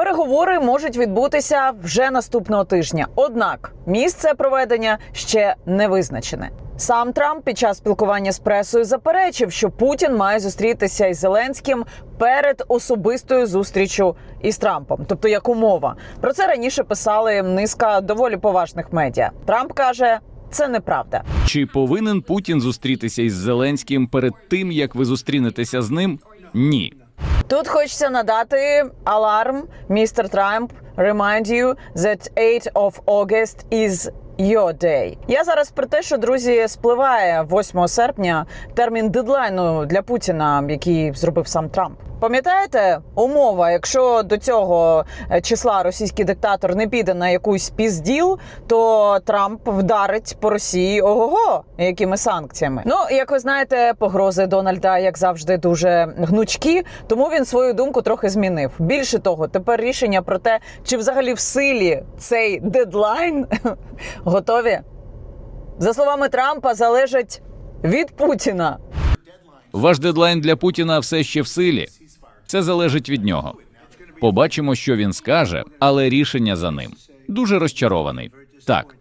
Переговори можуть відбутися вже наступного тижня. Однак місце проведення ще не визначене. Сам Трамп під час спілкування з пресою заперечив, що Путін має зустрітися із Зеленським перед особистою зустрічю із Трампом, тобто як умова. Про це раніше писали низка доволі поважних медіа. Трамп каже, це неправда. Чи повинен Путін зустрітися із Зеленським перед тим, як ви зустрінетеся з ним? Ні. Тут хочеться надати аларм, містер Трамп. Remind you that 8 of August is your day. Я зараз про те, що друзі спливає 8 серпня термін дедлайну для Путіна, який зробив сам Трамп. Пам'ятаєте, умова, якщо до цього е, числа російський диктатор не піде на якусь пізділ, то Трамп вдарить по Росії ого-го, якими санкціями. Ну як ви знаєте, погрози Дональда, як завжди, дуже гнучкі, тому він свою думку трохи змінив. Більше того, тепер рішення про те, чи взагалі в силі цей дедлайн готові. За словами Трампа, залежить від Путіна. Ваш дедлайн для Путіна все ще в силі. Це залежить від нього. Побачимо, що він скаже, але рішення за ним. Дуже розчарований. Так,